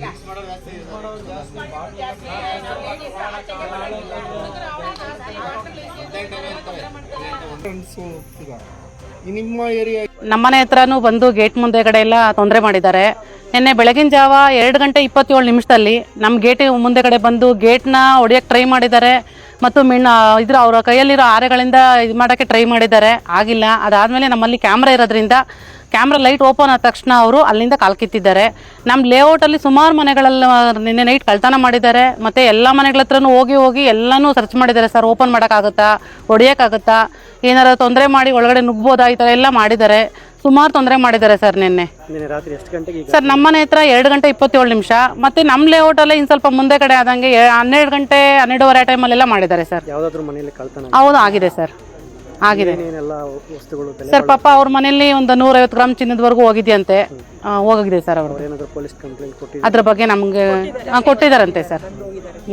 ಜಾಸ್ತಿ ನಮ್ಮನೆ ಹತ್ರನೂ ಬಂದು ಗೇಟ್ ಮುಂದೆಗಡೆ ಎಲ್ಲ ತೊಂದರೆ ಮಾಡಿದ್ದಾರೆ. ನಿನ್ನೆ ಬೆಳಗಿನ ಜಾವ ಎರಡು ಗಂಟೆ ಇಪ್ಪತ್ತೇಳು ನಿಮಿಷದಲ್ಲಿ ನಮ್ಮ ಗೇಟ್ ಮುಂದೆಗಡೆ ಬಂದು ಗೇಟ್ನ ಹೊಡಿಯೋಕ್ಕೆ ಟ್ರೈ ಮಾಡಿದ್ದಾರೆ ಮತ್ತು ಮಿಣ್ಣ ಇದ್ರ ಅವರ ಕೈಯಲ್ಲಿರೋ ಆರೆಗಳಿಂದ ಇದು ಮಾಡೋಕ್ಕೆ ಟ್ರೈ ಮಾಡಿದ್ದಾರೆ. ಆಗಿಲ್ಲ. ಅದಾದಮೇಲೆ ನಮ್ಮಲ್ಲಿ ಕ್ಯಾಮ್ರಾ ಇರೋದ್ರಿಂದ ಕ್ಯಾಮ್ರಾ ಲೈಟ್ ಓಪನ್ ಆದ ತಕ್ಷಣ ಅವರು ಅಲ್ಲಿಂದ ಕಾಲ್ ಕಿತ್ತಿದ್ದಾರೆ. ನಮ್ಮ ಲೇಔಟಲ್ಲಿ ಸುಮಾರು ಮನೆಗಳಲ್ಲಿ ನಿನ್ನೆ ನೈಟ್ ಕಳ್ತನ ಮಾಡಿದ್ದಾರೆ. ಮತ್ತು ಎಲ್ಲ ಮನೆಗಳ ಹತ್ರನೂ ಹೋಗಿ ಹೋಗಿ ಎಲ್ಲನೂ ಸರ್ಚ್ ಮಾಡಿದ್ದಾರೆ ಸರ್ ಓಪನ್ ಮಾಡೋಕ್ಕಾಗುತ್ತಾ? ಹೊಡಿಯೋಕ್ಕಾಗುತ್ತಾ? ಏನಾರ ತೊಂದರೆ ಮಾಡಿ ಒಳಗಡೆ ನುಗ್ಬೋದಾ ಈ ಥರ ಎಲ್ಲ ಮಾಡಿದ್ದಾರೆ. ಸುಮಾರು ತೊಂದರೆ ಮಾಡಿದ್ದಾರೆ ಸರ್ ನಿನ್ನೆ. ಸರ್ ರಾತ್ರಿ ಎಷ್ಟು ಗಂಟೆಗೆ ಸರ್ ನಮ್ಮನೆ ಹತ್ರ ಎರಡು ಗಂಟೆ ಇಪ್ಪತ್ತೇಳು ನಿಮಿಷ. ಮತ್ತು ನಮ್ಮ ಲೇಔಟಲ್ಲೇ ಇನ್ನು ಸ್ವಲ್ಪ ಮುಂದೆ ಕಡೆ ಆದಂಗೆ ಹನ್ನೆರಡು ಗಂಟೆ ಹನ್ನೆರಡುವರೆ ಟೈಮಲ್ಲೆಲ್ಲ ಮಾಡಿದ್ದಾರೆ ಸರ್ ಯಾವ್ದಾದ್ರು ಮನೆಯಲ್ಲಿ ಕಳ್ತನ? ಹೌದು ಆಗಿದೆ ಸರ್ ಆಗಿದೆ. ಏನೇನೆಲ್ಲ ವಸ್ತುಗಳು ಬೆಲೆ ಸರ್ ಪಾಪ ಅವ್ರ ಮನೆಯಲ್ಲಿ ಒಂದು ನೂರೈವತ್ತು ಗ್ರಾಮ್ ಚಿನ್ನದವರೆಗೂ ಹೋಗಿದೆಯಂತೆ. ಆ, ಹೋಗಿದೆ ಸರ್ ಅವರು ಏನಾದ್ರು ಪೊಲೀಸ್ ಕಂಪ್ಲೇಂಟ್ ಕೊಟ್ಟಿದ್ರು? ಅದ್ರ ಬಗ್ಗೆ ನಮಗೆ ಕೊಟ್ಟಿದಾರಂತೆ ಸರ್.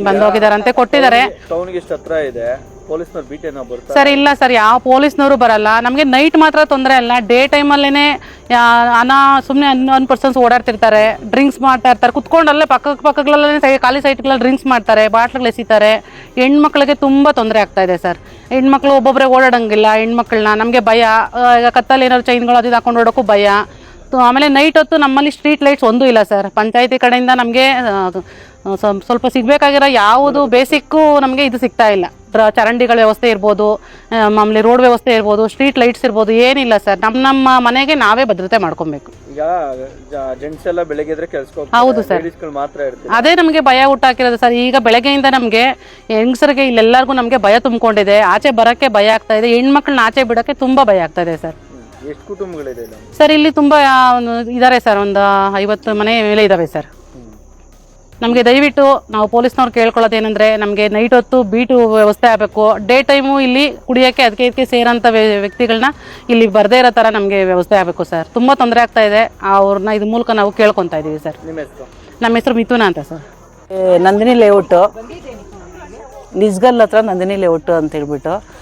ಬಂದು ಹೋಗಿದಾರಂತೆ ಕೊಟ್ಟಿದ್ದಾರೆ. ಟೌನ್ಗೆ ಇಷ್ಟು ಹತ್ರ ಇದೆ. ಪೊಲೀಸ್ನವ್ರು ಬೀಟ್ ಏನೋ ಬರ್ತಾರೆ ಸರ್ ಇಲ್ಲ ಸರ್ ಯಾವ ಪೊಲೀಸ್ನವರು ಬರಲ್ಲ. ನಮಗೆ ನೈಟ್ ಮಾತ್ರ ತೊಂದರೆ ಅಲ್ಲ. ಡೇ ಟೈಮಲ್ಲೇ ಅನ ಸುಮ್ಮನೆ ಅನ್ ಪರ್ಸನ್ಸ್ ಓಡಾಡ್ತಿರ್ತಾರೆ ಡ್ರಿಂಕ್ಸ್ ಮಾಡ್ತಾ ಇರ್ತಾರೆ. ಕುತ್ಕೊಂಡಲ್ಲೇ ಪಕ್ಕ ಪಕ್ಕಗಳಲ್ಲೇ ಖಾಲಿ ಸೈಟ್ಗಳಲ್ಲಿ ಡ್ರಿಂಕ್ಸ್ ಮಾಡ್ತಾರೆ, ಬಾಟ್ಲುಗಳು ಎಸಿತಾರೆ. ಹೆಣ್ಮಕ್ಳಿಗೆ ತುಂಬ ತೊಂದರೆ ಆಗ್ತಾ ಇದೆ ಸರ್. ಹೆಣ್ಮಕ್ಳು ಒಬ್ಬೊಬ್ಬರೇ ಓಡಾಡೋಂಗಿಲ್ಲ, ಹೆಣ್ಮಕ್ಳನ್ನ ನಮಗೆ ಭಯ. ಈಗ ಕತ್ತಲ್ಲಿ ಏನಾದ್ರು ಚೈನ್ಗಳು ಅದು ಹಾಕೊಂಡು ಓಡೋಕ್ಕೂ ಭಯ. ಆಮೇಲೆ ನೈಟ್ ಹೊತ್ತು ನಮ್ಮಲ್ಲಿ ಸ್ಟ್ರೀಟ್ ಲೈಟ್ಸ್ ಒಂದೂ ಇಲ್ಲ ಸರ್. ಪಂಚಾಯತಿ ಕಡೆಯಿಂದ ನಮಗೆ ಸ್ವಲ್ಪ ಸಿಗಬೇಕಾಗಿರೋ ಯಾವುದು ಬೇಸಿಕ್ಕು ನಮಗೆ ಇದು ಸಿಗ್ತಾ ಇಲ್ಲ. ಡ್ರ- ಚರಂಡಿಗಳ ವ್ಯವಸ್ಥೆ ಇರ್ಬೋದು ಮಾಮೂಲಿ ರೋಡ್ ವ್ಯವಸ್ಥೆ ಇರ್ಬೋದು ಸ್ಟ್ರೀಟ್ ಲೈಟ್ಸ್ ಇರ್ಬೋದು ಏನಿಲ್ಲ ಸರ್. ನಮ್ಮ ನಮ್ಮ ಮನೆಗೆ ನಾವೇ ಭದ್ರತೆ ಮಾಡ್ಕೊಬೇಕು. ಈಗ ಜೆಂಟ್ಸ್ ಎಲ್ಲ ಬೆಳಗ್ಗೆ ಎದ್ರೆ ಕೆಲ್ಸಕ್ಕೆ ಹೌದು ಸರ್. ಅದೇ ನಮಗೆ ಭಯ ಹುಟ್ಟಾಕಿರೋದು ಸರ್. ಈಗ ಬೆಳಗ್ಗೆಯಿಂದ ನಮಗೆ ಹೆಂಗಸರಿಗೆ ಇಲ್ಲೆಲ್ಲರಿಗೂ ನಮಗೆ ಭಯ ತುಂಬಿಕೊಂಡಿದೆ. ಆಚೆ ಬರೋಕ್ಕೆ ಭಯ ಆಗ್ತಾ ಇದೆ. ಹೆಣ್ಮಕ್ಳನ್ನ ಆಚೆ ಬಿಡೋಕ್ಕೆ ತುಂಬ ಭಯ ಆಗ್ತಾ ಇದೆ ಸರ್. ಎಷ್ಟು ಕುಟುಂಬಗಳಿದೆ ಸರ್ ಇಲ್ಲಿ ತುಂಬ ಇದ್ದಾರೆ ಸರ್. ಒಂದು ಐವತ್ತು ಮನೆ ಮೇಲೆ ಇದ್ದಾವೆ ಸರ್. ನಮಗೆ ದಯವಿಟ್ಟು ನಾವು ಪೊಲೀಸ್ನವ್ರು ಕೇಳ್ಕೊಳ್ಳೋದೇನೆಂದರೆ ನಮಗೆ ನೈಟ್ ಹೊತ್ತು ಬೀಟು ವ್ಯವಸ್ಥೆ ಆಗಬೇಕು. ಡೇ ಟೈಮು ಇಲ್ಲಿ ಕುಡಿಯೋಕ್ಕೆ ಅದಕ್ಕೆ ಇದಕ್ಕೆ ಸೇರೋಂಥ ವ್ಯ- ವ್ಯಕ್ತಿಗಳನ್ನ ಇಲ್ಲಿ ಬರದೇ ಇರೋ ಥರ ನಮಗೆ ವ್ಯವಸ್ಥೆ ಆಗಬೇಕು ಸರ್. ತುಂಬ ತೊಂದರೆ ಆಗ್ತಾ ಇದೆ. ಅವ್ರನ್ನ ಇದ್ರ ಮೂಲಕ ನಾವು ಕೇಳ್ಕೊತಾ ಇದ್ದೀವಿ ಸರ್. ನಿಮ್ಮ ಹೆಸರು? ನಮ್ಮ ಹೆಸರು ಮಿಥುನ ಅಂತ ಸರ್. ಏ, ನಂದಿನಿ ಲೇಔಟು. ನಿಸ್ಗಲ್ ಹತ್ರ ನಂದಿನಿ ಲೇಔಟು ಅಂತ ಹೇಳ್ಬಿಟ್ಟು.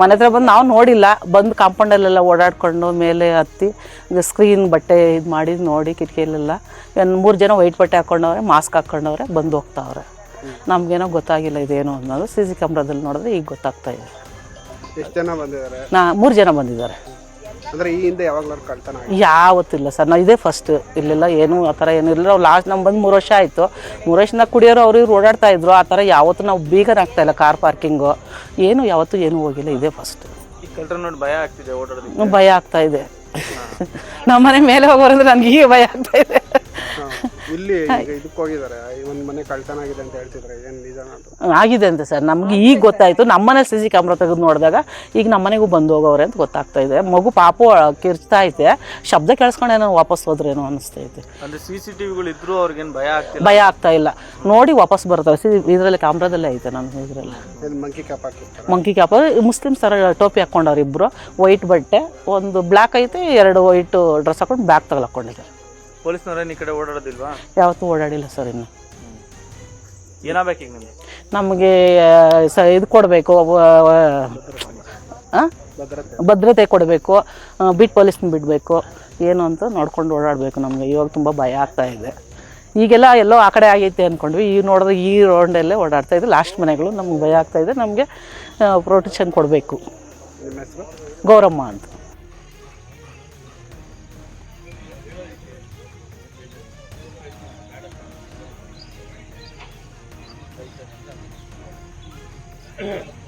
ಮನೆ ಹತ್ರ ಬಂದು ನಾವು ನೋಡಿಲ್ಲ. ಬಂದು ಕಾಂಪೌಂಡಲ್ಲೆಲ್ಲ ಓಡಾಡ್ಕೊಂಡು ಮೇಲೆ ಹತ್ತಿ ಸ್ಕ್ರೀನ್ ಬಟ್ಟೆ ಇದು ಮಾಡಿ ನೋಡಿ ಕಿಟಕಿಯಲ್ಲೆಲ್ಲ. ಮೂರು ಜನ ವೈಟ್ ಬಟ್ಟೆ ಹಾಕ್ಕೊಂಡವ್ರೆ ಮಾಸ್ಕ್ ಹಾಕ್ಕೊಂಡವ್ರೆ ಬಂದು ಹೋಗ್ತಾವ್ರೆ. ನಮಗೇನೋ ಗೊತ್ತಾಗಿಲ್ಲ ಇದೇನು ಅನ್ನೋದು. ಸಿ ಸಿ ಕ್ಯಾಮ್ರಾದಲ್ಲಿ ನೋಡಿದ್ರೆ ಈಗ ಗೊತ್ತಾಗ್ತಾ ಇದೆ ಎಷ್ಟು ಜನ ಬಂದಿದ್ದಾರೆ? ನಾ ಮೂರು ಜನ ಬಂದಿದ್ದಾರೆ. ಅಂದ್ರೆ ಈ ಹಿಂದೆ ಯಾವಾಗ್ಲಾರು ಕಳ್ತನ ಆಗಿದೆ ಯಾವತ್ತಿಲ್ಲ ಸರ್. ನಾ ಇದೇ ಫಸ್ಟ್ ಇಲ್ಲೆಲ್ಲ ಏನು ಆ ಥರ ಏನು ಇಲ್ಲ ನಾವು ಲಾಸ್ಟ್ ನಮ್ಮ ಬಂದು ಮೂರು ವರ್ಷ ಆಯಿತು. ಮೂರು ವರ್ಷ ಕುಡಿಯೋರು ಅವ್ರಿಗೆ ಇವ್ರು ಓಡಾಡ್ತಾ ಇದ್ರು. ಆ ಥರ ಯಾವತ್ತೂ ನಾವು ಬೀಗನಾಗ್ತಾ ಇಲ್ಲ ಕಾರ್ ಪಾರ್ಕಿಂಗು ಏನು ಯಾವತ್ತೂ ಏನೂ ಹೋಗಿಲ್ಲ ಇದೇ ಫಸ್ಟ್ ಈ ನೋಡಿ ಭಯ ಆಗ್ತಿದೆ ಓಡಾಡೋದಕ್ಕೆ. ಭಯ ಆಗ್ತಾ ಇದೆ. ನಮ್ಮ ಮನೆ ಮೇಲೆ ಹೋಗೋರಂದ್ರೆ ನನಗೆ ಈಗ ಭಯ ಆಗ್ತಾ ಇದೆ. ಇಲ್ಲಿ ಇದಕ್ಕೆ ಹೋಗಿದ್ದಾರೆ. ಈ ಮನೆ ಕಳ್ತನ ಆಗಿದೆ ಅಂತ ಹೇಳ್ತಿದ್ರೆ ಏನ್ ನಿಜಾನ ಆಗಿದೆ ಅಂತ ಸರ್. ನಮ್ಗೆ ಈಗ ಗೊತ್ತಾಯಿತು. ನಮ್ಮನೆ ಸಿ ಸಿ ಕ್ಯಾಮ್ರಾ ತೆಗೆದು ನೋಡಿದಾಗ ಈಗ ನಮ್ಮನೆಗೂ ಬಂದು ಹೋಗೋರೆ ಅಂತ ಗೊತ್ತಾಗ್ತಾ ಇದೆ. ಮಗು ಪಾಪು ಕಿರ್ಚ್ತಾ ಐತೆ. ಶಬ್ದ ಕೇಳಿಸ್ಕೊಂಡೇನೋ ವಾಪಸ್ ಹೋದ್ರೇನೋ ಅನಿಸ್ತೈತೆ ಅಂದ್ರೆ ಸಿ ಸಿ ಟಿವಿಗಳು ಇದ್ರು ಅವ್ರಿಗೇನು ಭಯ ಆಗ್ತಿಲ್ಲ? ಭಯ ಆಗ್ತಾ ಇಲ್ಲ. ನೋಡಿ ವಾಪಸ್ ಬರ್ತಾರೆ ಸಿ ಇದರಲ್ಲಿ ಕ್ಯಾಮ್ರಾದಲ್ಲೇ ಐತೆ ನಾನು ಇದರಲ್ಲಿ. ಮಂಕಿ ಕ್ಯಾಪ್ ಹಾಕಿರ್ತಾರೆ? ಮಂಕಿ ಕ್ಯಾಪ್ ಮುಸ್ಲಿಮ್ಸ್ ಥರ ಟೋಪಿ ಹಾಕ್ಕೊಂಡವ್ರು ಇಬ್ಬರು ವೈಟ್ ಬಟ್ಟೆ ಒಂದು ಬ್ಲ್ಯಾಕ್ ಐತೆ ಎರಡು ವೈಟ್ ಡ್ರೆಸ್ ಹಾಕೊಂಡು ಬ್ಯಾಗ್ ತಗೊಳಕೊಂಡಿದ್ದಾರೆ ಪೊಲೀಸ್ನವ್ರೇನು ಈ ಕಡೆ ಓಡಾಡೋದಿಲ್ವಾ? ಯಾವತ್ತೂ ಓಡಾಡಿಲ್ಲ ಸರ್ ಇನ್ನು. ಏನಾಗಬೇಕು ಈಗ ನಿಮ್ಗೆ? ನಮಗೆ ಸ ಇದು ಕೊಡಬೇಕು ಭದ್ರತೆ. ಕೊಡಬೇಕು ಬಿಟ್ ಪೊಲೀಸ್ನ ಬಿಡಬೇಕು ಏನು ಅಂತ ನೋಡ್ಕೊಂಡು ಓಡಾಡಬೇಕು ನಮಗೆ. ಇವಾಗ ತುಂಬ ಭಯ ಆಗ್ತಾ ಇದೆ. ಈಗೆಲ್ಲ ಎಲ್ಲೋ ಆ ಕಡೆ ಆಗೈತೆ ಅಂದ್ಕೊಂಡ್ವಿ ಈಗ ನೋಡಿದ್ರೆ ಈ ರೋಡಲ್ಲೇ ಓಡಾಡ್ತಾ ಇದೆ. ಲಾಸ್ಟ್ ಮನೆಗಳು ನಮ್ಗೆ ಭಯ ಆಗ್ತಾ ಇದೆ. ನಮಗೆ ಪ್ರೊಟೆಕ್ಷನ್ ಕೊಡಬೇಕು. ಗೌರಮ್ಮ ಅಂತ. Exatamente.